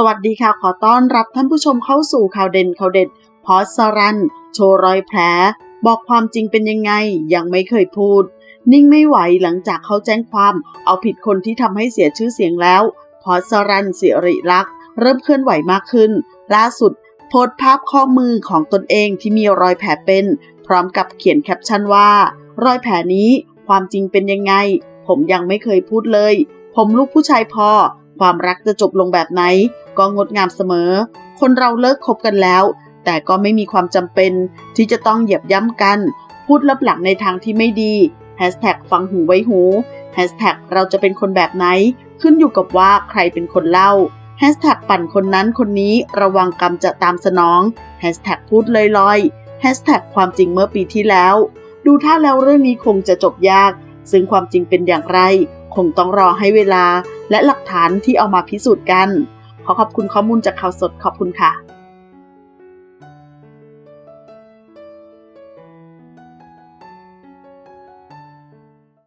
สวัสดีค่ะ ขอต้อนรับท่านผู้ชมเข้าสู่ข่าวเด่นข่าวเด็ด พอสรัน โชว์รอยแผล บอกความจริงเป็นยังไง ยังไม่เคยพูด นิ่งไม่ไหวหลังจากเขาแจ้งความ เอาผิดคนที่ทำให้เสียชื่อเสียงแล้ว พอสรันสิริลักษ์เริ่มเคลื่อนไหวมากขึ้น ล่าสุด โพสต์ภาพข้อมือของตนเองที่มีรอยแผลเป็น พร้อมกับเขียนแคปชั่นว่า รอยแผลนี้ความจริงเป็นยังไง ผมยังไม่เคยพูดเลย ผมลูกผู้ชายพอ ความรักจะจบลงแบบไหน ก็งดงามเสมอ คนเราเลิกคบกันแล้ว แต่ก็ไม่มีความจำเป็น ที่จะต้องเหยียบย่ำกัน พูดลับหลังในทางที่ไม่ดี Hashtag ฟังหูไว้หู Hashtag เราจะเป็นคนแบบไหน ขึ้นอยู่กับว่าใครเป็นคนเล่า Hashtag ปั่นคนนั้นคนนี้ระวังกรรมจะตามสนอง Hashtag พูดลอยๆ Hashtag ความจริงเมื่อปีที่แล้ว ดูท่าแล้วเรื่องนี้คงจะจบยาก ซึ่งความจริงเป็นอย่างไร คงต้องรอให้เวลาและหลักฐานที่เอามาพิสูจน์กัน ขอขอบคุณข้อมูลจากข่าวสดขอบคุณค่ะ